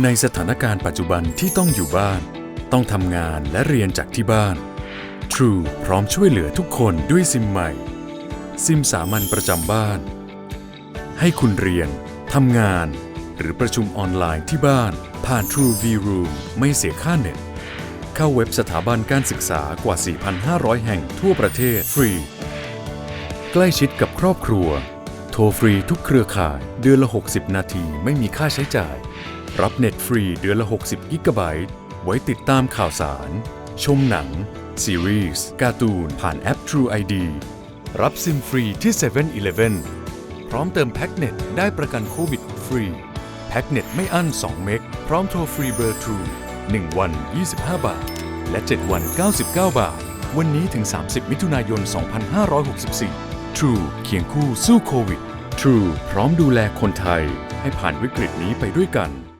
ในสถานการณ์ปัจจุบันที่ต้องอยู่บ้าน ต้องทำงานและเรียนจากที่บ้าน True พร้อมช่วยเหลือทุกคนด้วยซิมใหม่ ซิมสามัญประจำบ้าน ให้คุณเรียนทำงาน หรือประชุมออนไลน์ที่บ้าน ผ่าน True V Room ไม่เสียค่าเน็ต เข้าเว็บสถาบันการศึกษากว่า 4,500 แห่งทั่วประเทศฟรี ใกล้ชิดกับครอบครัว โทรฟรีทุกเครือข่ายเดือนละ 60 นาทีไม่มีค่าใช้จ่าย รับเน็ตฟรีเดือนละ 60กิกะไบต์ไว้ติดตามข่าวสาร ชมหนัง ซีรีส์การ์ตูน ผ่านแอป True ID รับซิมฟรีที่7 e เ e ่ e อพร้อมเติมแพ็กเน็ตได้ประกันโควิดฟรี แพ็กเน็ตไม่อั้น 2 เมก พร้อมโทรฟรีเบอร์ True 1 วัน 25 บาท และ 7 วัน 99 บาท วันนี้ถึง 30 มิถุนายน 2564 True เคียงคู่สู้โควิด True พร้อมดูแลคนไทยให้ผ่านวิกฤตนี้ไปด้วยกัน